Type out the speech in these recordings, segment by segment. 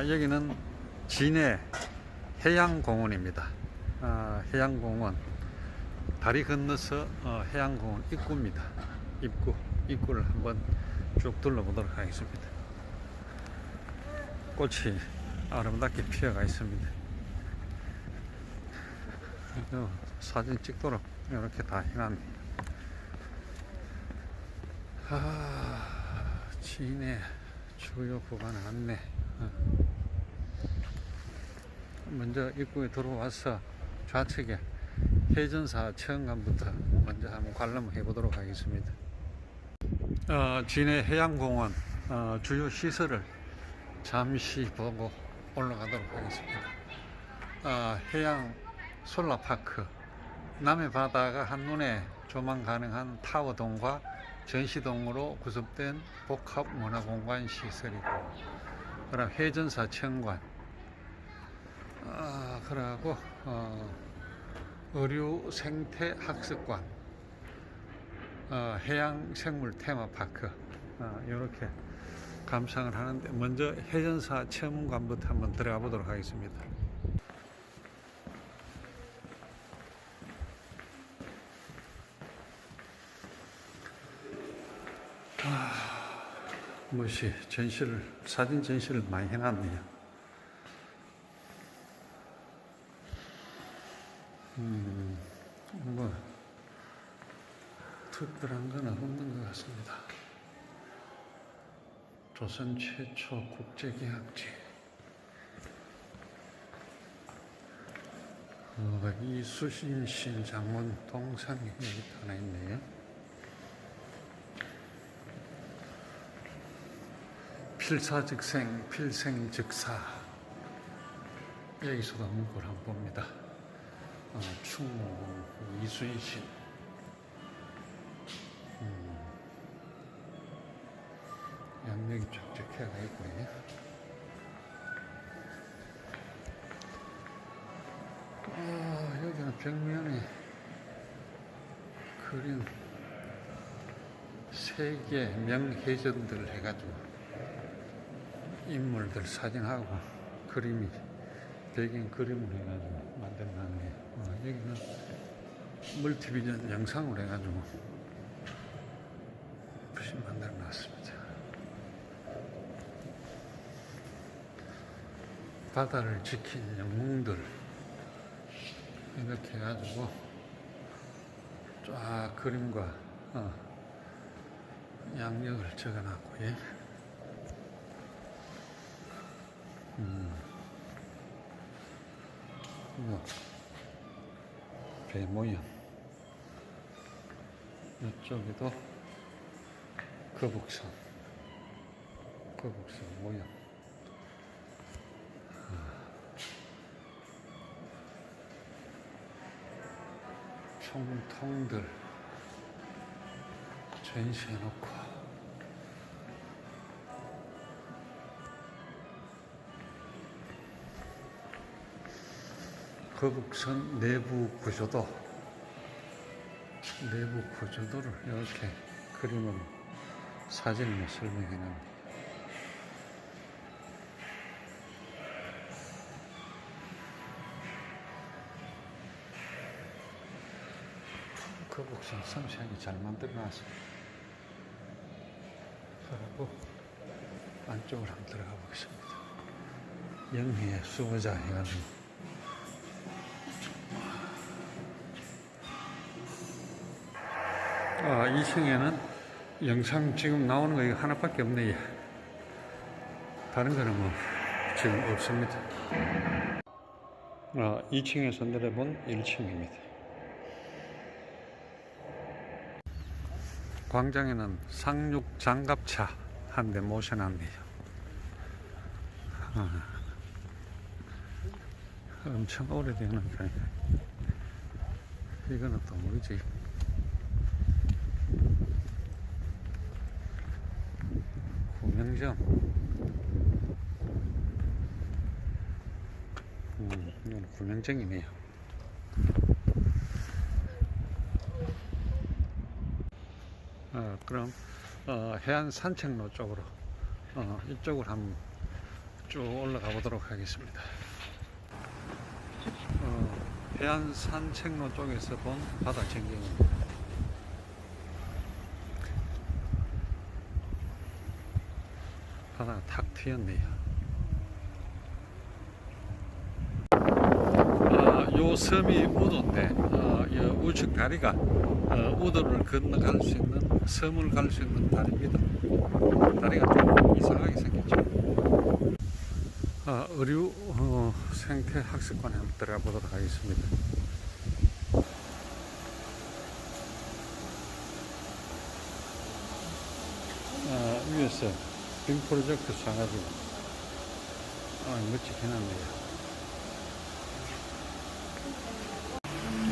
아, 여기는 진해 해양공원입니다. 아, 해양공원 다리 건너서 어, 해양공원 입구입니다. 입구 입구를 한번 쭉 둘러보도록 하겠습니다. 꽃이 아름답게 피어가 있습니다. 어, 사진 찍도록 이렇게 다 해놨네요. 아, 진해 주요 구간 안내. 어. 먼저 입구에 들어와서 좌측에 해전사 체험관부터 먼저 한번 관람을 해보도록 하겠습니다. 어, 진해 해양공원 어, 주요 시설을 잠시 보고 올라가도록 하겠습니다. 어, 해양 솔라파크 남해 바다가 한눈에 조망 가능한 타워동과 전시동으로 구성된 복합 문화공간 시설이고 그다음 해전사 체험관. 아, 그러고 어, 의류 생태 학습관. 어, 해양 생물 테마파크. 어, 이렇게 감상을 하는데 먼저 해전사 체험관부터 한번 들어가 보도록 하겠습니다. 무엇이 전시를 사진 전시를 많이 해놨네요. 음, 뭐 특별한 건 없는 것 같습니다. 조선 최초 국제계약지 어, 이수신 신 장군 동상이 여기 하나 있네요. 필사즉생, 필생즉사. 여기서도 문구를 한번 봅니다. 어, 충무 이수인신. 음, 양력이 쫙쫙 해가 있고요. 아, 여기는 벽면에 그린 세계 명해전들 해가지고 인물들 사진하고 그림이 배경 그림을 해가지고 만들어놨네. 어, 여기는 멀티비전 영상으로 해가지고 부시 만들어 놨습니다. 바다를 지킨 영웅들 이렇게 해가지고 쫙 그림과 어, 양력을 적어놨고 예. 음. 뭐, 배 모양. 이쪽에도 거북선. 거북선 모양. 아. 총통들 전시해놓고 거북선 내부 구조도 내부 구조도를 이렇게 그림을 사진으로 설명해 놨습니다. 거북선 섬세하게 잘 만들어 놨습니다. 그리고 안쪽으로 한번 들어가 보겠습니다. 영희의 수호자 해가지고 아, 2층에는 영상 지금 나오는 거 이거 하나밖에 없네요. 다른 거는 뭐 지금 없습니다. 아, 2층에서 내려본 1층입니다. 광장에는 상륙 장갑차 한 대 모셔놨네요. 아, 엄청 오래되는 거예요. 이거는 또 뭐지? 구명점. 음, 이건 구명정이네요. 어, 그럼 어, 해안 산책로 쪽으로 어, 이쪽으로 한번 쭉 올라가 보도록 하겠습니다. 어, 해안 산책로 쪽에서 본 바다 전경입니다. 바다가 탁 트였네요. 아, 요 섬이 우도인데 어, 이 우측 다리가 어, 우도를 건너갈 수 있는 섬을 갈 수 있는 다리입니다. 다리가 좀 이상하게 생겼죠. 아, 의류 어, 생태 학습관에 한번 들어가 보도록 하겠습니다. 아, 위에서 빔 프로젝트 쏴가지고 아, 멋지게 해놨네요.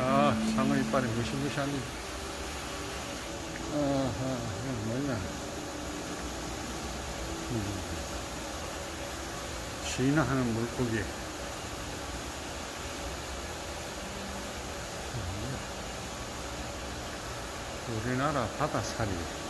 아, 상어 이빨이 무시무시하네. 아하, 이건 뭐냐. 음. 진화하는 물고기. 음. 우리나라 바다살이.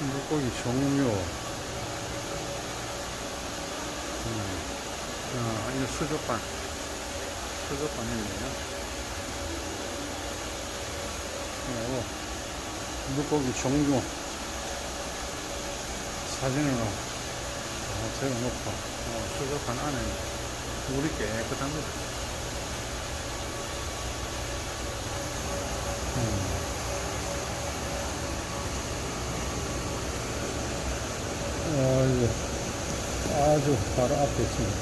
물고기 종류. 음. 아, 이거 수족관. 수족관이네요. 그리고 물고기 종류. 사진으로 어, 적어놓고 어, 수족관 안에 물이 깨끗합니다. 어, 이제 아주 바로 앞에 있습니다.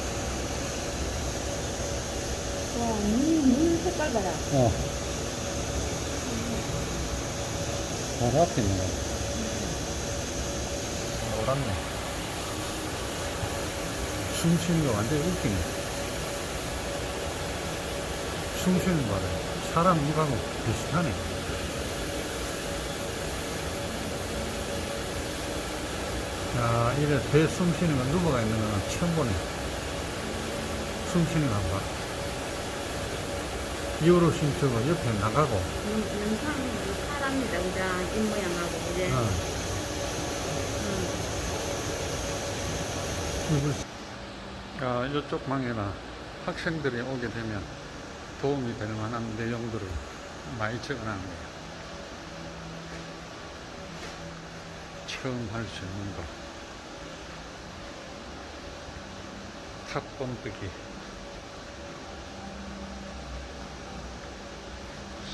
와, 물, 물 색깔 봐라. 어. 바로 앞에 있는 거. 노랗네. 숨 쉬는 거 완전히 웃기네. 숨 쉬는 거 봐라. 사람 입하고 비슷하네. 야, 이래 배 숨 쉬는 거 누워가 있는 거는 처음 보네. 숨 쉬는 거한 번. 이어로 쉼터가 옆에 나가고, 음, 영상 사람이다, 그자 입모양하고, 그제. 어, 음. 아, 이쪽 방에나 학생들이 오게 되면 도움이 될 만한 내용들을 많이 적어놨네요. 처음 할수 있는 거. 탁본뜨기.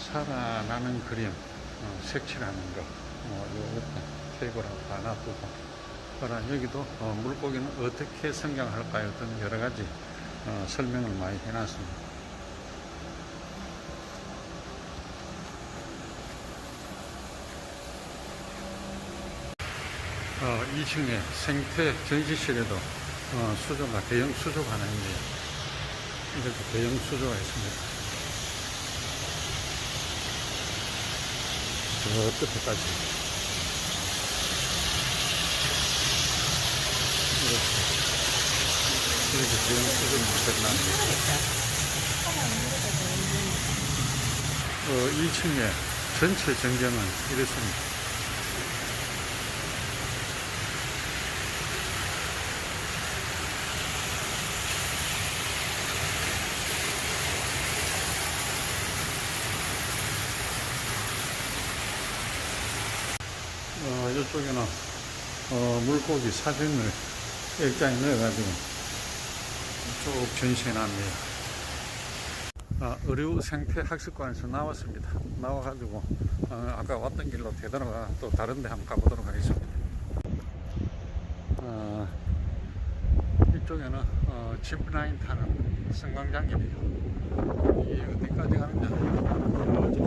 살아나는 그림, 어, 색칠하는 거. 어, 요 옆에 테이블하고 다 놔두고. 그러나 여기도 어, 물고기는 어떻게 성장할까요? 등 여러 가지 어, 설명을 많이 해놨습니다. 어, 2층에 생태 전시실에도 어, 수조가 대형 수조가 하나 있네요. 이렇게 대형 수조가 있습니다. 저 끝에까지. 이렇게 이렇게 대형 수조를 만들어놨네요. 어, 2층에 전체 전경은 이렇습니다. 어, 이 쪽에는 어, 물고기 사진을 일장에 넣어가지고 쭉 전시해놨네요. 아, 의류 생태 학습관에서 나왔습니다. 나와가지고 어, 아까 왔던 길로 되돌아가 또 다른 데 한번 가보도록 하겠습니다. 어, 이쪽에는 어, 지프라인 타는 승강장이네요. 이 어디까지 가는지 건너편에 저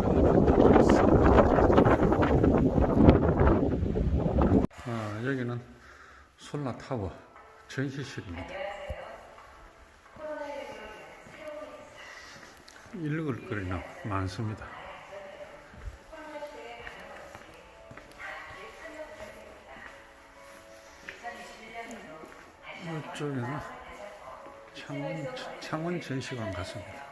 건너편 쪽에 있어. 아, 여기는 솔라 타워 전시실입니다. 읽을 거리는 많습니다. 이쪽에는 창원, 창원 전시관 같습니다.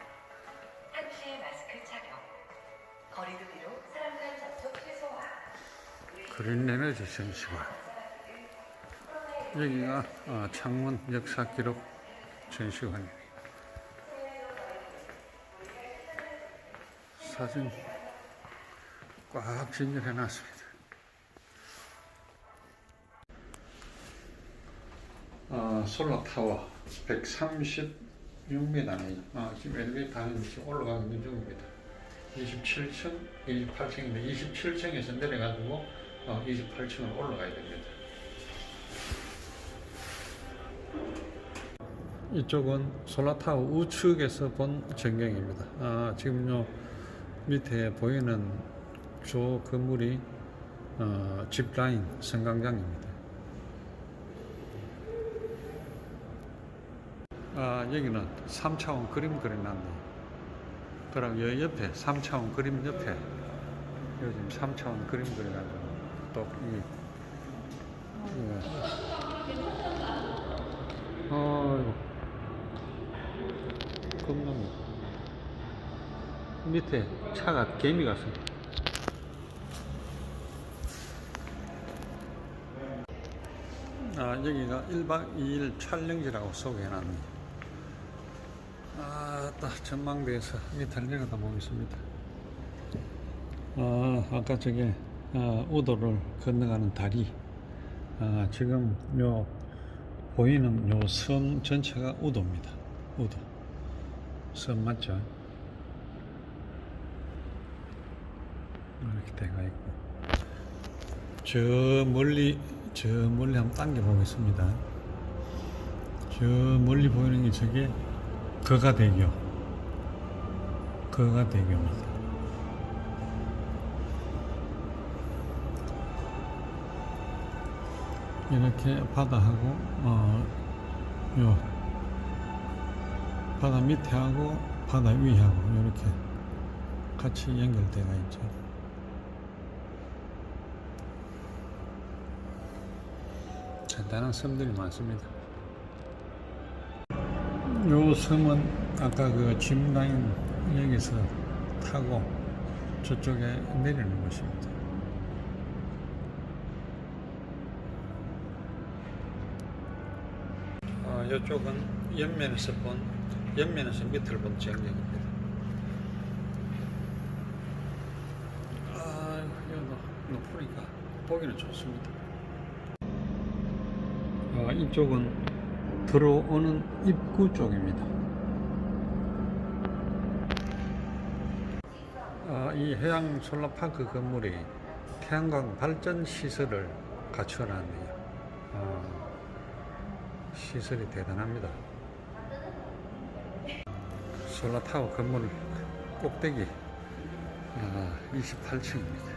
그린 에너지 전시관. 여기가 어, 창문 역사 기록 전시관입니다. 사진 꽉 진열해 놨습니다. 어, 솔라타워 136m네요. 어, 지금 엘리베이터 하는 지금 올라가는 중입니다. 27층, 28층인데 27층에서 내려가지고 어, 28층으로 올라가야 됩니다. 이쪽은 솔라타워 우측에서 본 전경입니다. 아, 지금 요 밑에 보이는 저 건물이 어, 집라인 승강장입니다. 아, 여기는 3차원 그림 그려놨네요. 그럼 여 옆에 3차원 그림 옆에 요즘 3차원 그림 그려가지고 또 이, 예. 어이구 겁나네 밑에 차가 개미 같습니다. 아 여기가 1박 2일 촬영지라고 소개해놨네 아따 전망대에서 밑을 내려다 보겠습니다. 아 아까 저게 아, 우도를 건너가는 다리. 아, 지금 요 보이는 요 섬 전체가 우도입니다. 우도 섬 맞죠? 이렇게 돼가 있고. 저 멀리 저 멀리 한번 당겨 보겠습니다. 저 멀리 보이는 게 저게 거가대교. 거가대교입니다. 이렇게 바다하고 어, 요 바다 밑에하고 바다 위하고 이렇게 같이 연결되어 있죠. 간단한 섬들이 많습니다. 요 섬은 아까 그 짐라인 여기서 타고 저쪽에 내리는 곳입니다. 어, 이쪽은 옆면에서 본 옆면에서 밑을 본 전경입니다. 아, 여기 높으니까 보기는 좋습니다. 어, 이쪽은 들어오는 입구 쪽입니다. 어, 이 해양 솔라파크 건물이 태양광 발전 시설을 갖춰놨네요. 어, 시설이 대단합니다. 솔라타워 건물 꼭대기 아, 28층입니다.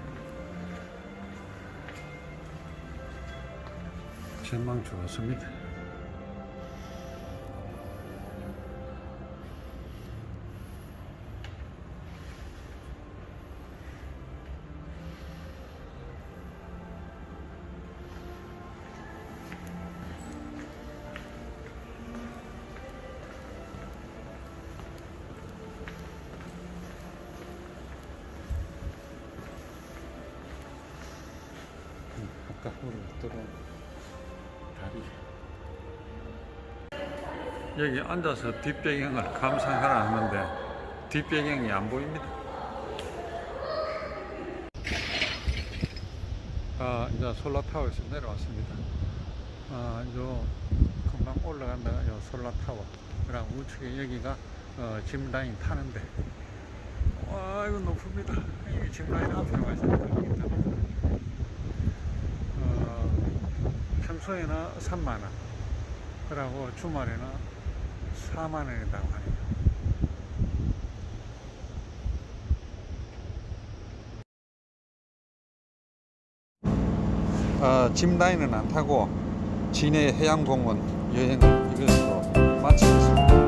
전망 좋습니다. 아까 우리 들어온 다리. 여기 앉아서 뒷배경을 감상하라 하는데 뒷배경이 안 보입니다. 아 이제 솔라타워에서 내려왔습니다. 아, 요 금방 올라간다가 요 솔라타워 그랑 우측에 여기가 어, 짐라인 타는데. 와 이거 높습니다. 여기 짐라인 앞에 와 있습니다 어, 평소에는 3만 원, 그러고 주말에는 4만 원이라고 하네요. 어, 짐 라인은 안 타고 진해 해양공원 여행을 이것으로 마치겠습니다.